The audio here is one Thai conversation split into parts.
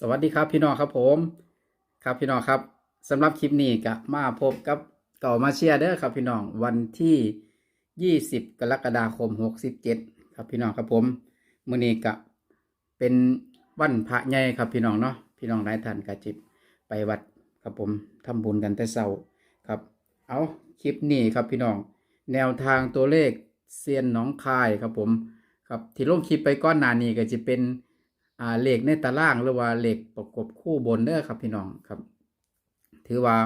สวัสดีครับพี่น้องครับผมครับพี่น้องครับสำหรับคลิปนี้ก็มาพบกับเก่ามาเชียร์เด้อครับพี่น้องวันที่ 20 กรกฎาคม 67 ครับพี่น้องครับผมมื้อนี้ก็เป็นวันพระใหญ่ครับพี่น้องเนาะพี่น้องหลายท่านก็จิบไปวัดครับผมทำบุญกันแต่เช้าครับ เอาคลิปนี้ครับพี่น้อง แนวทางตัวเลขเซียนหนองคายครับผมครับที่ลงคลิปไปก้อนหน้านี้ก็จะเป็น อ่าเลขในตารางหรือว่าเลขประกบคู่บนเด้อครับพี่น้องครับ ถือว่า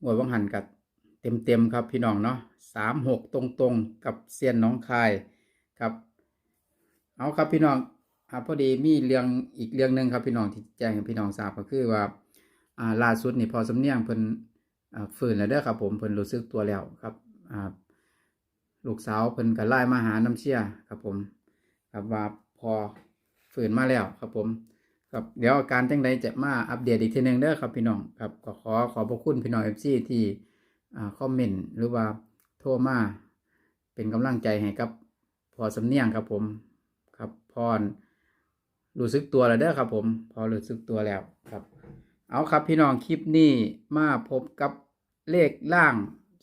หวยวังหันกับเต็มเต็มครับพี่น้องเนาะสามหกตรงตรงกับเซียนน้องคายครับ เอาครับพี่น้องอ่าพอดีมีเรื่องอีกเรื่องหนึ่งครับพี่น้องที่แจ้งให้พี่น้องทราบก็คือว่าอ่าล่าสุดนี่พอสำเนียงเพิ่นอ่าฟื้นแล้วเด้อครับ ผมเพิ่นรู้สึกตัวแล้วครับอ่าลูกสาวเพิ่นก็ไล่มาหาน้ำเชี่ยครับผมครับว่าพอ ฝืนมาแล้วครับผมครับเดี๋ยวอาการจังใดจะมาอัปเดตอีกทีหนึงเด้อครับพี่น้องครับก็ขอขอบพระคุณพี่น้องเอฟซีที่อ่าคอมเมนต์หรือว่าโทรมาเป็นกำลังใจให้กับพอสำเนียงครับผมครับพรรู้สึกตัวแล้วเด้อครับผม พอรู้สึกตัวแล้วครับ เอาครับพี่น้องคลิปนี้มาพบกับเลขล่าง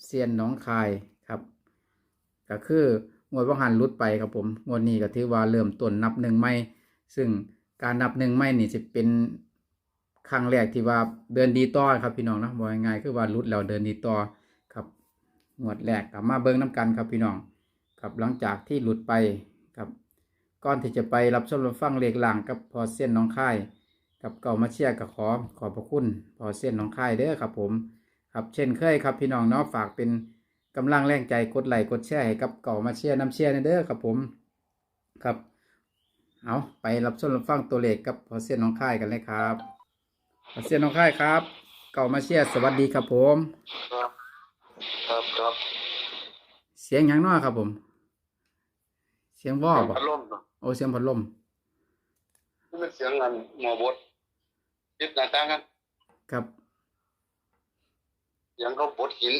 เซียนหนองคายครับ ก็คืองวดว่างหันหลุดไปครับผมงวดนี้ก็ถือว่าเริ่มต้นนับหนึ่งไม่ ซึ่งการนับหนึ่งไม่นี่จะเป็นครั้งแรกที่ว่าเดินดีต่อครับพี่น้องนะบอกง่ายๆคือว่าหลุดแล้วเดินดีต่อครับงวดแรกกลับมาเบิ้งน้ำกันครับพี่น้องครับหลังจากที่หลุดไปครับก่อนที่จะไปรับชมรับฟังเลขหลังกับพอเส้นน้องค่ายกับเก่ามาเชียร์กับขอขอบพระคุณพอเส้นน้องค่ายเด้อครับผมครับเช่นเคยครับพี่น้องเนาะฝากเป็นกำลังแรงใจกดไลค์กดแชร์ให้กับเก่ามาเชียร์น้ำเชียร์เด้อครับผม ครับ เอาไปรับชมรับฟังตัวเลขกับพอเซียนน้องค่ายกันเลยครับพอเซียนน้องค่ายครับ เก่ามาเชียร์สวัสดีครับผม ครับครับครับเสียงหยังน้อครับผม เสียงว่อบ่พัดลมเนาะโอเสียงพัดลมนี่มันเสียงงานหมอบดติดหน้าต่างกันครับเสียงเขาบดหิน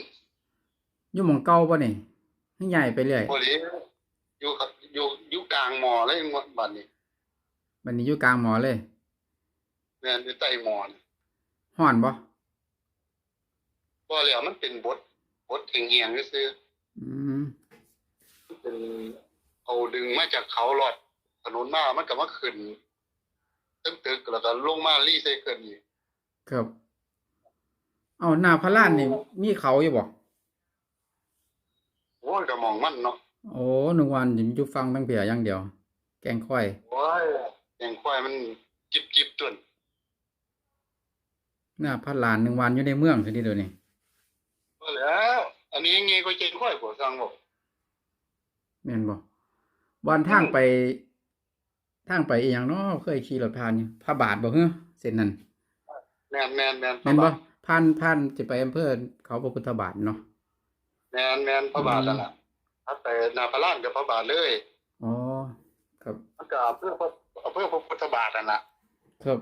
อยู่หมองเก่าป่ะนี่ให้ใหญ่ไปเรื่อย พอดีอยู่กับอยู่อยู่กลางหมอเลยงวดบัดนี้ วันนี้อยู่กลางหมอเลยแม่นอยู่ใต้หมอนี่ห่อนบ่บ่แล้วมันเป็นบดบดเหียงๆซื่ออืมๆมันเป็นเอาดึงมาจากเขาหลอดถนนมามันก็มาขึ้นตึกตึกๆแล้วก็ลงมารีไซเคิลอีกครับ เอาหน้าพระลานนี่มีเขาอยู่บ่โอ้ยก็มองมันเนาะโอ้หนึ่งวันอยู่ฟังตั้งเพียอย่างเดียว แกงค่อยโอ้ย แองควายมันจิบๆจนหน้าพระลานหนึ่งวันอยู่ในเมืองทีนี้เดี๋ยวนี้บ่แล้ว อันนี้ยังไงก็เจงควายบ่สั่งบ่แม่นบ่วันทางไปทางไปอีหยังเนาะเคยขี่รถผ่านอยู่พระบาทบ่เฮ้อเส้นนั้นแม่นแม่นแม่นแม่นบ่ผ่านผ่านจะไปอำเภอเขาพระพุทธบาทเนาะแม่นแม่นพระบาทนั่นล่ะถ้าไปนาพระลานกับพระบาทเลยอ๋อครับมันก็อำเภอพระ อำเภอพระพุทธบาทนั่นล่ะครับ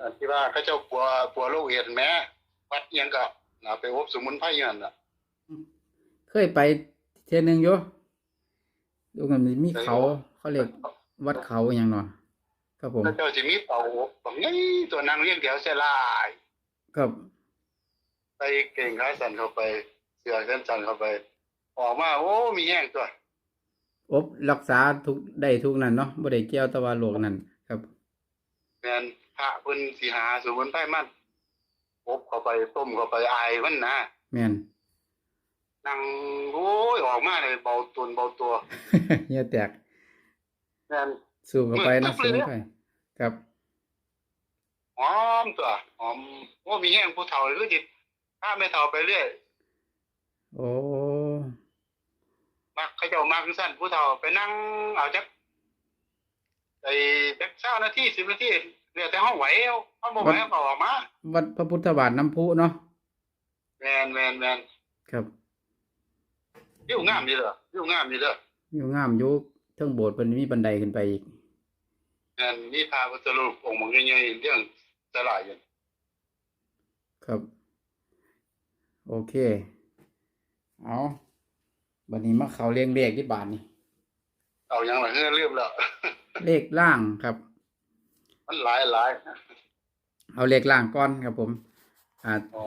อันที่ว่าเขาเจ้าปัวปัวโลกเห็นแม่วัดยังก็นะไปอบสมุนไพรนั่นน่ะเคยไปเที่ยหนึงอยู่ดูกันมีเขาเขาเรียกวัดเขาอย่างเนาะครับผมเขาเจ้าสิมีเต่าบบางนี้ตัวนางเลี้ยงแถวเสียลายครับ ไปเก่งขาสันเข้าไป เสือกันสันเข้าไป ออกมาโอ้มีแห้งตัว อบรักษาทุกได้ทุกนั้นเนาะบ่ได้เกี่ยวแตะวันโลกนั่นครับแม่นพระเพิ่นสิหาสมุนไพรมันอบเข้าไปต้มเข้าไปอายมันนะแม่นนั่งโอ้ยออกมาเลยเบาตนเบาตัวเหี้ยแตกแม่นสู้เข้าไปนะมืดตึ๊สู้บเลยไปครับหอมตัวหอมโอ้มีแห้งผู้เฒ่าเลยคือจิถ้าไม่เฒ่าไปเรื่อยโอ้ มักเขาเจ้ามากคือสั้นผู้เฒ่าไปนั่งเอาจักไอ้จักเช้านาทีสิบนาทีเนี่ยแต่ห้องไหวเอาห้องบ่ไหวเอาก็ออกมาวัดพระพุทธบาทน้ำพุเนาะแมนแมนแมนครับวิวงามดีเด้อวิวงามดีเด้ออยู่งามอยู่เทิงโบสถ์เพิ่นมีบันไดขึ้นไปอีกแมนมีพระพุทธรูปองค์มันใหญ่ๆเรื่องสลายอยู่ครับ โอเค เอา บัดนี้มาเขาเรียงเลขที่บาทนี่เอาหยังล่ะเฮือเรียบแล้ว เลขล่างครับ มันหลายหลายเอาเลขล่างก่อนครับผมอ่าอ๋อ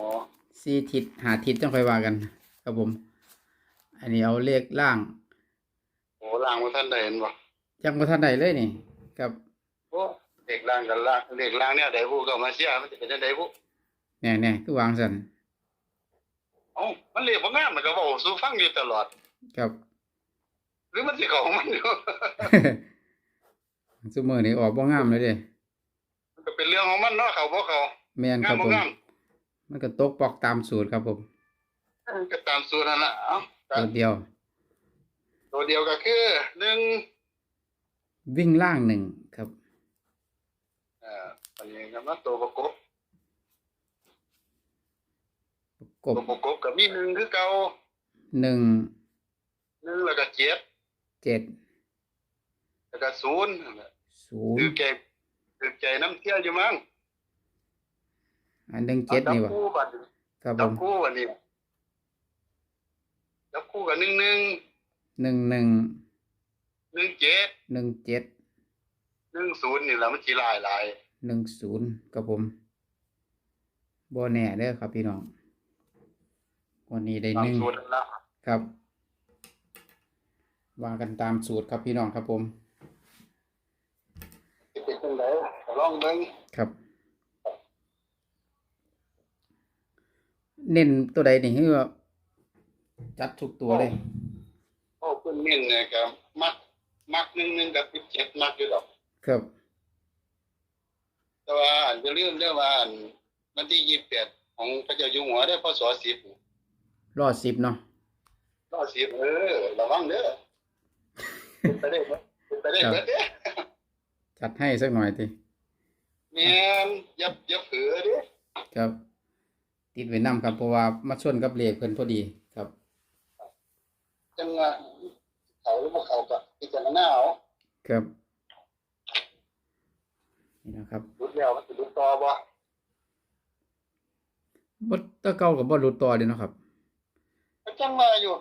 สี่ทิศหาทิศต้องค่อยว่ากัน ครับผม อันนี้เอาเลขล่างโอ้ล่างว่าท่านได้เห็นบ่ยังบ่ทันใดเลยนี่ครับโอ้เด็กล่างกันล่างเด็กล่างเนี่ยได้ผู้ก็มาเสียมันจะเป็นจังไดผู้แน่ๆคือวางซั่นเอ้ามันเรียกบ่งามมันก็เว้าสู่ฟังอยู่ตลอด ครับหรือมันสิเข้าของมันอยู่ ซุมื้อนี้ออกบ่งามเลยเด้มันก็เป็นเรื่องของมันเนาะเขาบ่เขาแม่นคงารัมบบ่ผม งามมันก็ตกปอกตามสูตรครับผม ก็ตามสูตรนั่นล่ะเอ้าตัวเดียว ตัวเดียวก็คือหนึ่งวิ่งล่างหนึ่งครับ เอ่ออันนี้ก็มาตัวประกบกบตัวประกบก็มีหนึ่งคือเก่าหนึ่ง หนึ่งแล้วก็เจ็ดเจ็ดแล้วก็ศูนย์นั่นแหละศูนคือย์แกคือใจน้ำเที่ยวอยู่มั้งอันหนึ่งเจ็ดนี่จัวะบคู่บัดนี้ครับผจับมคู่บัดนี้จับคู่กับหนึ่งหนึ่งหนึ่งหนึ่งหนึ่งเจ็ดหนึ่งเจ็ดหนึ่งศูนย์นี่แหละมันจีหลายหลายหนึ่งศูนย์ครับผมบ่แน่เด้อครับพี่น้องวันนี้ได้ตาหมนึ่งสูตรนั่นละครับ ว่ากันตามสูตรครับพี่น้องครับผมสิเป็นจังไดลองเบิ่งครับ เน้นตัวใดนี่คือว่าจัดทุกตัวเลยโอ้เพิ่นเน้นเนี่ยก็มักมักหนึ่งหนึ่งกับสิบเจ็ดมักอยู่ดอก ครับ แต่ว่าอันจะลืมเรื่องว่าอันวันที่ยี่สิบแปดของพระเจ้าอยู่หัวได้พศสิบรอดสิบเนาะรอสิบเออระวังเด้อ เป็นไปได้ไหมเป็นไปได้ไหมเด้อจัดให้สักหน่อยทีแม่นอย่าอย่าเผลอเด้อครับ ติดไว้นำครับเพราะว่ามาชนกับเลขเพิ่นพอดีครับจังว่าเขาหรือบ่เขาก็พิจารณาเอาครับนี่นะครับรุดแล้วมันสิรุดต่อบ่บ่แตะเก่ากับบ่รู้ต่อเด้เนาะครับก็จังว่าอยู่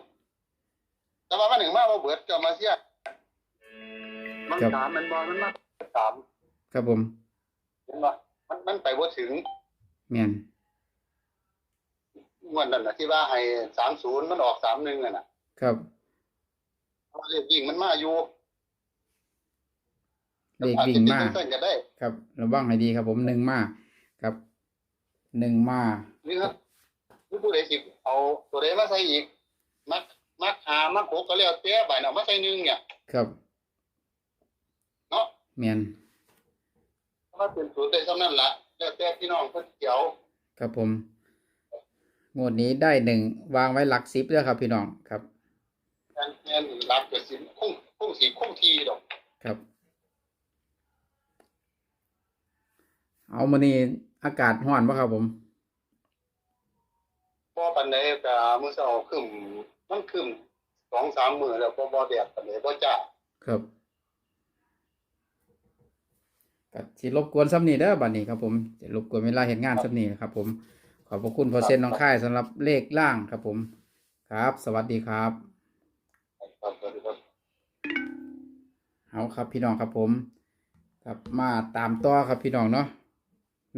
แต่ว่ามันหนึ่งมาบ่เบิดก็มาเสีย มันครับสามมันบ่มันมาสามครับผมเห็นบ่มันมันไปบ่ถึงแม่นงวดนั้นน่ะที่ว่าให้30มันออก31นั่นน่ะ ครับเลขวิ่งมันมาอยู่เลขวิ่งมาอาจจะเป็นจังซั่นก็ได้ครับระวังให้ดีครับ ผมหนึ่งมาครับหนึ่งมาหรือหรือผู้ใดสิเอาตัวใดมาใส่อีก มักมักหามักหกก็แล้วแต่บายเอามาใส่หนึ่งเนี่ยครับเนาะ แม่นเพราะว่าเป็นสูตรได้เท่านั้นล่ะแล้วแต่พี่น้องเพิ่นเกี่ยวครับผมงวดนี้ได้หนึ่งวางไว้หลักสิบเด้อครับ พี่น้องครับแม่นแม่นรับก็สิคงคงสิคงทีดอกครับ เอามานี่อากาศร้อนปะครับผมพอปานใดก็มื้อเช้าครึ้มมันครึ้ม2-3มื้อแล้วบ่บ่แดดปานใดบ่จ้าครับ ก็สิรบกวนซ้ำนี้เด้อบัดนี้ครับผมจะรบกวนเวลาเห็นงานซ้ำนี้นะครับผมขอบพระคุณพอเส้นน้องค่ายสำหรับเลขล่างครับผมครับ สวัสดีครับ ครับสวัสดีครับเอาครับพี่น้องครับผมครับมาตามต่อครับพี่น้องเนาะ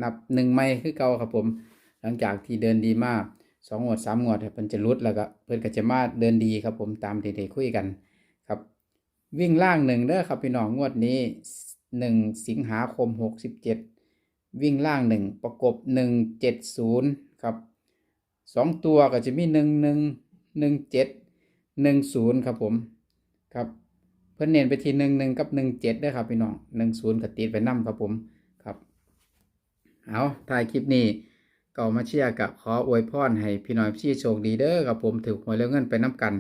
นับหนึ่งไม้คือเก่าครับผม หลังจากที่เดินดีมากสองงวดสามงวดเพิ่นจะรุดแล้วก็เพิ่นก็จะมาเดินดีครับผมตามที่ได้คุยกันครับ วิ่งล่างหนึ่งเด้อครับพี่น้องงวดนี้ หนึ่งสิงหาคมหกสิบเจ็ดวิ่งล่างหนึ่งประกบหนึ่งเจ็ดศูนย์ครับสองตัวก็จะมีหนึ่งหนึ่งหนึ่งเจ็ดหนึ่งศูนย์ครับผม ครับ เพิ่นเน้นไปที่หนึ่งหนึ่งกับหนึ่งเจ็ดด้วยครับพี่น้องหนึ่งศูนย์กับติดไปนํครับผม ครับ เอาถ่ายคลิปนี้ก่ามาเชียร์กับขออวยพรให้พี่น้องพี่โชคดีเด้อครับผมถือหวยแล้วเงินไปน้ำกัน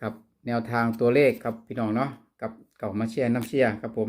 ครับ แนวทางตัวเลขครับพี่น้องเนาะกับเก่ามาเชียร์น้ำเชียร์ครับผม